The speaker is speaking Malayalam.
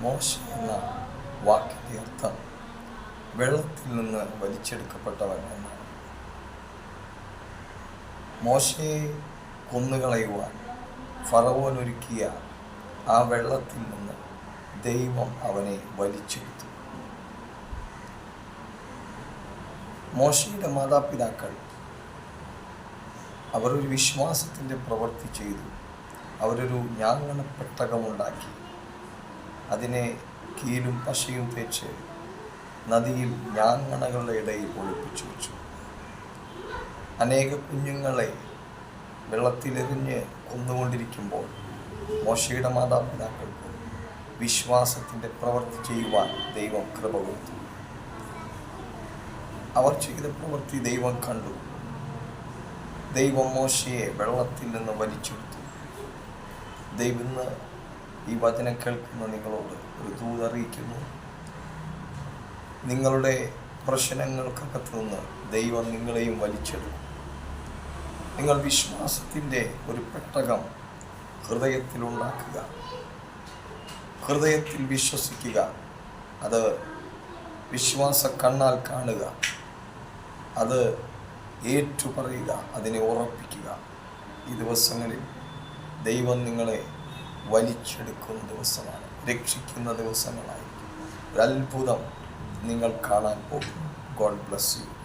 മോശ എന്ന വാക്കിന്റെ അർത്ഥം വെള്ളത്തിൽ നിന്ന് വലിച്ചെടുക്കപ്പെട്ടവൻ എന്നാണ്. മോശയെ കൊന്നുകളയുവാൻ ഫറവോൻ ഒരുക്കിയ ആ വെള്ളത്തിൽ നിന്ന് ദൈവം അവനെ വലിച്ചെടുത്തു. മോശയുടെ മാതാപിതാക്കൾ അവരൊരു വിശ്വാസത്തിന്റെ പ്രവൃത്തി ചെയ്തു. അവരൊരു ഞാങ്ങണപ്പെട്ടകമുണ്ടാക്കി അതിനെ കീലും പശയും തേച്ച് നദിയിൽ ഞാങ്ങണകളുടെ ഇടയിൽ ഒളിപ്പിച്ചു വെച്ചു. അനേക കുഞ്ഞുങ്ങളെ വെള്ളത്തിലെറിഞ്ഞ് കൊന്നുകൊണ്ടിരിക്കുമ്പോൾ മോശയുടെ മാതാപിതാക്കൾക്ക് വിശ്വാസത്തിന്റെ പ്രവൃത്തി ചെയ്യുവാൻ ദൈവം കൃപ കൊടുത്തു അവർ ചെയ്ത പ്രവൃത്തി ദൈവം കണ്ടു. ദൈവം മോശയെ വെള്ളത്തിൽ നിന്ന് വലിച്ചെടുത്തു. ദൈവം ഈ വചന കേൾക്കുന്ന നിങ്ങളോട് ഒരു ദൂതറിയിക്കുന്നു നിങ്ങളുടെ പ്രശ്നങ്ങൾക്കകത്ത് നിന്ന് ദൈവം നിങ്ങളെയും വലിച്ചെടുക്കും. നിങ്ങൾ വിശ്വാസത്തിന്റെ ഒരു പെട്ടകം ഹൃദയത്തിലുണ്ടാക്കുക ഹൃദയത്തിൽ വിശ്വസിക്കുക. അത് വിശ്വാസ കണ്ണാൽ കാണുക. അത് ഏറ്റുപറയുക. അതിനെ ഉറപ്പിക്കുക. ഈ ദിവസങ്ങളിൽ ദൈവം നിങ്ങളെ വലിച്ചെടുക്കുന്ന ദിവസമാണ് രക്ഷിക്കുന്ന ദിവസങ്ങളായിരിക്കും. ഒരു അത്ഭുതം നിങ്ങൾ കാണാൻ പോകും ഗോഡ് ബ്ലസ് യു